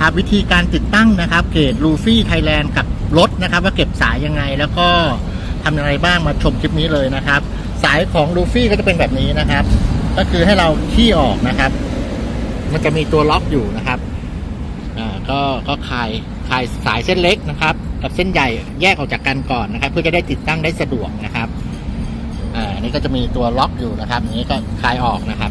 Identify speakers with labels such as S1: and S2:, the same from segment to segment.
S1: นะครับ วิธีการติดตั้งนะครับ เกตลูฟี่ไทยแลนด์กับรถนะครับ ว่าเก็บสายยังไงแล้วก็ทำยังไงบ้างมาชมคลิปนี้เลยนะครับ สายของลูฟี่ก็จะเป็นแบบนี้นะครับ ก็คือให้เราขี้ออกนะครับ มันจะมีตัวล็อกอยู่นะครับอ่าก็ก็คลายคลายสายเส้นเล็กนะครับ กับเส้นใหญ่แยกออกจากกันก่อนนะครับ เพื่อจะได้ติดตั้งได้สะดวกนะครับอ่าอันนี้ก็จะมีตัวล็อกอยู่นะครับนนี้ก็คลายออกนะครับ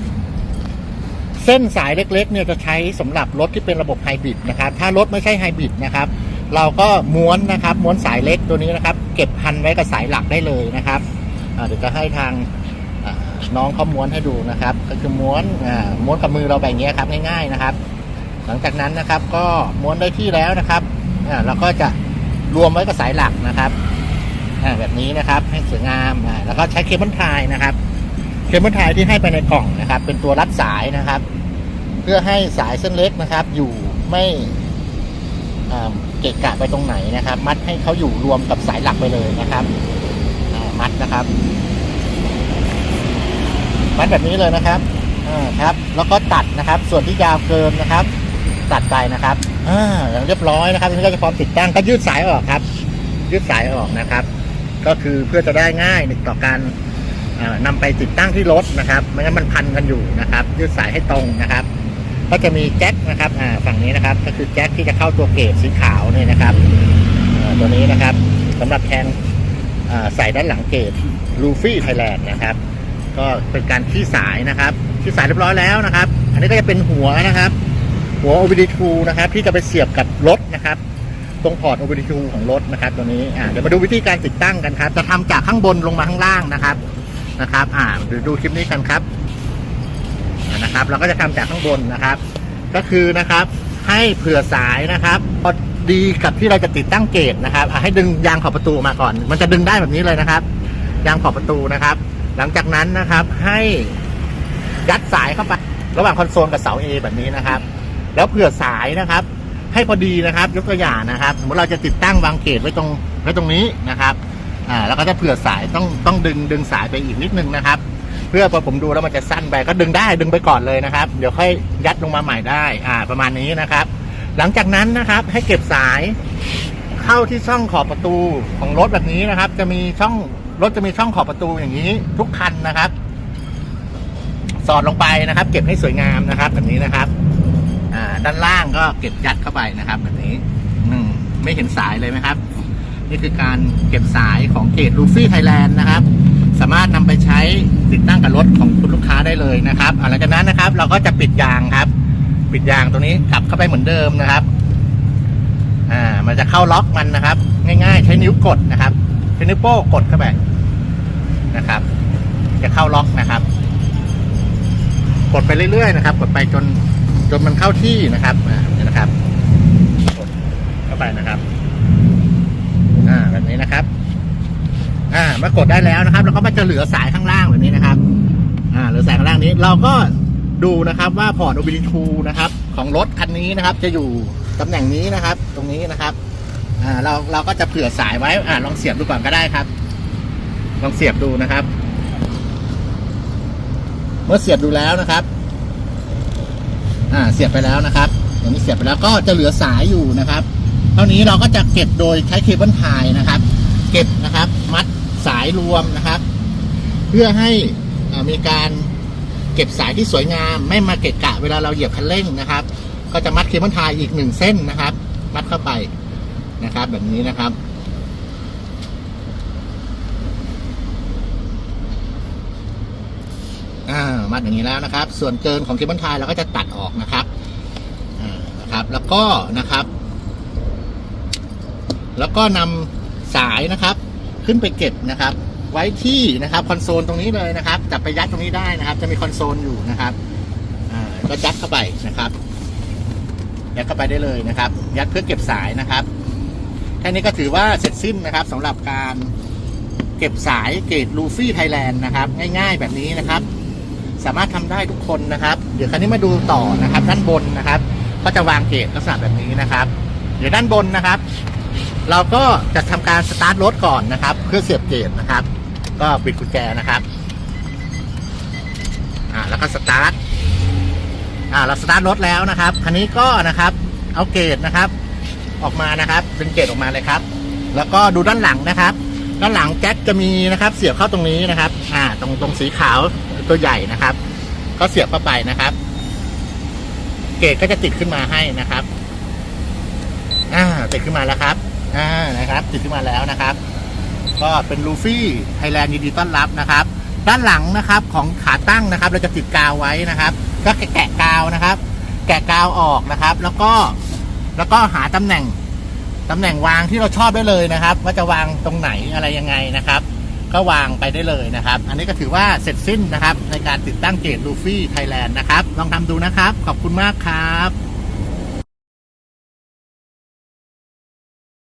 S1: เส้นสายเล็กๆเนี่ยจะใช้สำหรับรถที่เป็นระบบไฮบริดนะครับถ้ารถไม่ใช่ไฮบริดนะครับเราก็ม้วนนะครับม้วนสายเล็กตัวนี้นะครับ เก็บพันไว้กับสายหลักได้เลยนะครับเดี๋ยวจะให้ทางน้องเขาม้วนให้ดูนะครับ ก็คือม้วนม้วนกับมือเราแบบนี้ครับง่าย ๆนะครับ หลังจากนั้นนะครับก็ม้วนได้ที่แล้วนะครับเราก็จะรวมไว้กับสายหลักนะครับแบบนี้นะครับให้สวยงามแล้วก็ใช้เคเบิลไทยนะครับ เคเบิลไทยที่ให้ไปในกล่องนะครับ เป็นตัวรัดสายนะครับ เพื่อให้สายเส้นเล็กนะครับ อยู่ไม่เกะกะไปตรงไหนนะครับ มัดให้เขาอยู่รวมกับสายหลักไปเลยนะครับมัดนะครับ มัดแบบนี้เลยนะครับครับ แล้วก็ตัดนะครับ ส่วนที่ยาวเกินนะครับ ตัดไปนะครับอ่าอย่างเรียบร้อยนะครับทีนี้ก็จะพร้อมติดตั้งก็ยืดสายออกครับ ยืดสายออกนะครับ ก็คือเพื่อจะได้ง่ายต่อการ นำไปติดตั้งที่รถนะครับไม่งั้นมันพันกันอยู่นะครับยืดสายให้ตรงนะครับ ก็จะมีแจ็คนะครับฝั่งนี้นะครับ ก็คือแจ็คที่จะเข้าตัวเกจสีขาวนี่นะครับตัวนี้นะครับสำหรับแทนอ่าใส่ด้านหลังเกจลูฟี่ไทยแลนด์นะครับ ก็เป็นการขี้สายนะครับขี้สายเรียบร้อยแล้วนะครับ อันนี้ก็จะเป็นหัวนะครับ หัว OBD2 นะครับ ที่จะไปเสียบกับรถนะครับตรงพอร์ต OBD2 ของรถนะครับตัวนี้อ่าเดี๋ยวมาดูวิธีการติดตั้งกันครับ จะทำจากข้างบนลงมาข้างล่างนะครับ นะครับ อ่าเดี๋ยวดูคลิปนี้กันครับนะครับ เราก็จะทำจากข้างบนนะครับ ก็คือนะครับ ให้เผื่อสายนะครับพอดีกับที่เราจะติดตั้งเกจนะครับให้ดึงยางขอบประตูมาก่อน มันจะดึงได้แบบนี้เลยนะครับ ยางขอบประตูนะครับ หลังจากนั้นนะครับ ให้ยัดสายเข้าไประหว่างคอนโซลกับเสา A แบบนี้นะครับ แล้วเผื่อสายนะครับ ให้พอดีนะครับ ยกตัวอย่างนะครับ สมมติเราจะติดตั้งวางเกจไว้ตรงไว้ตรงนี้นะครับ อ่าแล้วก็จะเผื่อสายต้องต้องดึงดึงสายไปอีกนิดนึงนะครับ เพื่อพอผมดูแล้วมันจะสั้นไปก็ดึงได้ดึงไปก่อนเลยนะครับ เดี๋ยวค่อยยัดลงมาใหม่ได้อ่าประมาณนี้นะครับ หลังจากนั้นนะครับให้เก็บสายเข้าที่ช่องขอบประตูของรถแบบนี้นะครับ จะมีช่องรถจะมีช่องขอบประตูอย่างนี้ทุกคันนะครับ สอดลงไปนะครับ เก็บให้สวยงามนะครับแบบนี้นะครับอ่าด้านล่างก็เก็บยัดเข้าไปนะครับ แบบนี้อืมไม่เห็นสายเลยไหมครับ นี่คือการเก็บสายของเกตลูฟี่ไทยแลนด์นะครับ สามารถนำไปใช้ติดตั้งกับรถของคุณลูกค้าได้เลยนะครับอ่าหลังจากนั้นนะครับ เราก็จะปิดยางครับ ปิดยางตรงนี้กลับเข้าไปเหมือนเดิมนะครับอ่ามันจะเข้าล็อกมันนะครับ ง่ายๆ ใช้นิ้วกดนะครับใช้นิ้วโป้งกดเข้าไปนะครับ จะเข้าล็อกนะครับ กดไปเรื่อยๆนะครับ กดไปจนจนมันเข้าที่นะครับอ่าเนี่ยนะครับกดเข้าไปนะครับ นี้นะครับ อ่ามากดได้แล้วนะครับ แล้วก็มันจะเหลือสายข้างล่างแบบนี้นะครับ อ่าเหลือสายข้างล่างนี้ เราก็ดูนะครับว่าพอร์ต OBD2 นะครับ ของรถคันนี้นะครับ จะอยู่ตำแหน่งนี้นะครับ ตรงนี้นะครับ อ่าเราเราก็จะเผื่อสายไว้อ่าลองเสียบดูก่อนก็ได้ครับ ลองเสียบดูนะครับ เมื่อเสียบดูแล้วนะครับ อ่าเสียบไปแล้วนะครับตรงนี้เสียบไปแล้วก็จะเหลือสายอยู่นะครับ ท่านี้เราก็จะเก็บโดยใช้เคเบิลไทยนะครับ เก็บนะครับ มัดสายรวมนะครับ เพื่อให้มีการเก็บสายที่สวยงาม ไม่มาเกะกะเวลาเราเหยียบคันเร่งนะครับ ก็จะมัดเคเบิลไทยอีกหนึ่งเส้นนะครับ มัดเข้าไปนะครับ แบบนี้นะครับมัดอย่างนี้แล้วนะครับ ส่วนเกินของเคเบิลไทยเราก็จะตัดออกนะครับนะครับ แล้วก็นะครับ แล้วก็นำสายนะครับขึ้นไปเก็บนะครับ ไว้ที่นะครับคอนโซลตรงนี้เลยนะครับจับไปยัดตรงนี้ได้นะครับ จะมีคอนโซลอยู่นะครับก็ยัดเข้าไปนะครับยัดเข้าไปได้เลยนะครับ ยัดเพื่อเก็บสายนะครับแค่นี้ก็ถือว่าเสร็จสิ้นนะครับสำหรับการเก็บสายเกรดลูฟี่ไทยแลนด์นะครับ ง่ายๆแบบนี้นะครับ สามารถทำได้ทุกคนนะครับ เดี๋ยวคราวนี้มาดูต่อนะครับ ด้านบนนะครับ ก็จะวางเกจลักษณะแบบนี้นะครับ เดี๋ยวด้านบนนะครับ เราก็จะทำการสตาร์ทรถก่อนนะครับ เพื่อเสียบเกจนะครับ ก็ปิดกุญแจนะครับอ่าแล้วก็สตาร์ทอ่าเราสตาร์ทรถแล้วนะครับคันนี้ก็นะครับ เอาเกรนะครับ ออกมานะครับ เป็นเกรออกมาเลยครับ แล้วก็ดูด้านหลังนะครับ ด้านหลังแจ็คจะมีนะครับ เสียบเข้าตรงนี้นะครับ อ่า ตรงตรงสีขาวตัวใหญ่นะครับ ก็เสียบเข้าไปนะครับ เกรก็จะติดขึ้นมาให้นะครับ อ่าติดขึ้นมาแล้วครับ อ่านะครับ ติดขึ้นมาแล้วนะครับ ก็เป็นลูฟี่ไทยแลนด์ยินดีต้อนรับนะครับ ด้านหลังนะครับของขาตั้งนะครับ เราจะติดกาวไว้นะครับ ก็แกะกาวนะครับ แกะกาวออกนะครับ แล้วก็แล้วก็หาตำแหน่งตำแหน่งวางที่เราชอบได้เลยนะครับ ว่าจะวางตรงไหนอะไรยังไงนะครับ ก็วางไปได้เลยนะครับ อันนี้ก็ถือว่าเสร็จสิ้นนะครับ ในการติดตั้งเกตลูฟี่ไทยแลนด์นะครับ ลองทำดูนะครับ ขอบคุณมากครับ